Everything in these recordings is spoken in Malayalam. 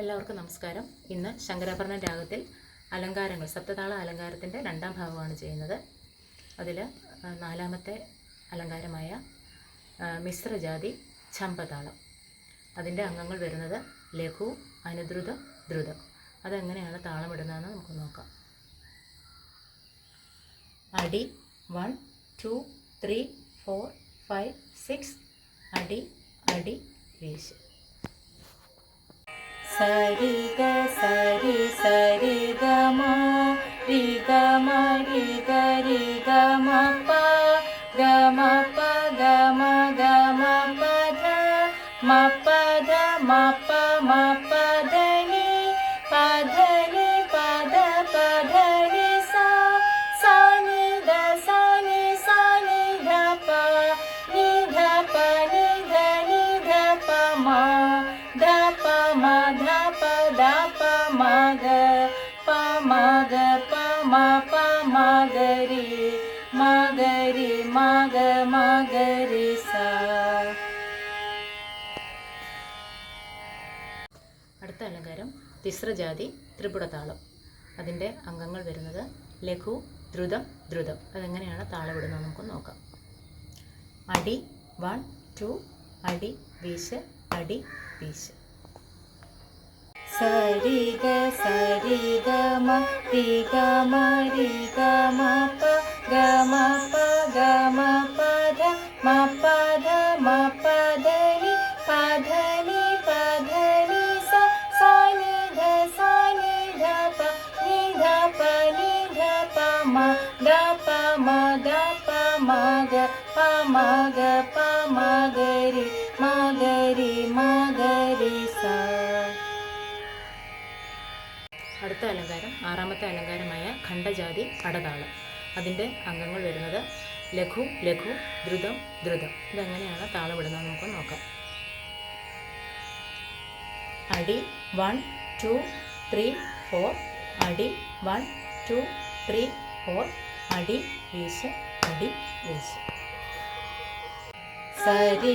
എല്ലാവർക്കും നമസ്കാരം. ഇന്ന് ശങ്കരാഭരണ രാഗത്തിൽ അലങ്കാരങ്ങൾ സപ്തതാള അലങ്കാരത്തിന്റെ രണ്ടാം ഭാഗമാണ് ചെയ്യുന്നത്. അതിൽ നാലാമത്തെ അലങ്കാരമായ മിശ്രജാതി ഛമ്പതാളം അതിന്റെ അംഗങ്ങൾ വരുന്നത് ലഘു അനുദ്രുത ദ്രുതം. അതെങ്ങനെയാണ് താളമിടുന്നതെന്ന് നമുക്ക് നോക്കാം. അടി one two three four five six. അടി അടി വീശ് സരി ഗ സരി സരി ഗ മ രി ഗ മ രി ഗ മ പ ഗ മ പ മ ഗ പ മ ഗ പ മ പ മ ഗ രി മ ഗ രി മ ഗ മ ഗ രി സ. അടുത്ത അലങ്കാരം തിസ്രജാതി ത്രിപുടതാളം. അതിന്റെ അംഗങ്ങൾ വരുന്നത് ലഘു ദ്രുതം ദ്രുതം. അതെങ്ങനെയാണ് താളമിടുന്നത് നമുക്ക് നോക്കാം. അടി വൺ ടു അടി വീശ് അടി വീശ്. സരി ഗ സരി ഗ മ രി ഗ മ രി ഗ മ പ ഗ മ പ ഗ മ പ ധ മ പ ധ മ പ ധ നി പ ധ നി പ ധ നി സ സ നി ധ സ നി ധ പ നി ധ പ നി ധ പ മ ധ പ മ ധ പ അടുത്ത അലങ്കാരം ആറാമത്തെ അലങ്കാരമായ ഖണ്ഡജാതി പടതാളം അതിന്റെ അംഗങ്ങൾ വരുന്നത് ലഘു ലഘു ദ്രുതം ദ്രുതം. ഇതെങ്ങനെയാണ് താളമിടുന്നത് നമുക്ക് നോക്കാം. അടി വൺ ടു ത്രീ ഫോർ. അടി വൺ ടു ത്രീ ഫോർ. അടി വീശ് അടി വീശ്. സരി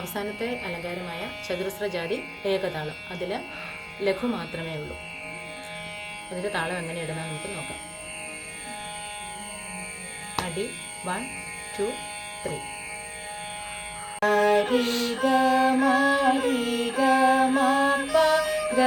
അവസാനത്തെ അലങ്കാരമായ ചതുരസ്ര ജാതി ഏകതാളം. അതിൽ ലഘു മാത്രമേ ഉള്ളൂ. അതിന്റെ താളം എങ്ങനെ ഇടണം നമുക്ക് നോക്കാം. അടി വൺ ടു ത്രീ. ഹരി ഗ മ ഹരി ഗ മ പ ഗ